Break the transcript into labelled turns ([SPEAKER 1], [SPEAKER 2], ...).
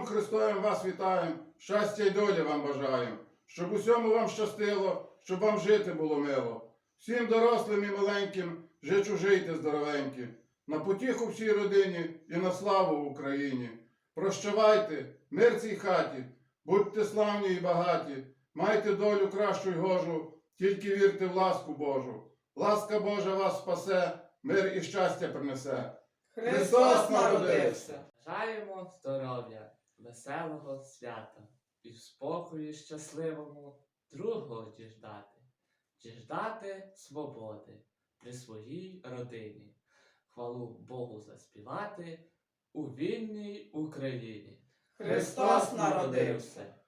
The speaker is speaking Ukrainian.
[SPEAKER 1] Різдвом Христовим вас вітаємо, щастя й долі вам бажаємо, щоб усьому вам щастило, щоб вам жити було мило. Всім дорослим і маленьким жичу жийте здоровенькі, на потіху всій родині і на славу Україні. Прощавайте, мир цій хаті, будьте славні і багаті, майте долю кращу й гожу, тільки вірте в ласку Божу. Ласка Божа вас спасе, мир і щастя принесе. Христос народився!
[SPEAKER 2] Бажаємо здоров'я, веселого свята і в спокою щасливому другого діждати, діждати свободи при своїй родині, хвалу Богу заспівати у вільній Україні.
[SPEAKER 3] Христос народився!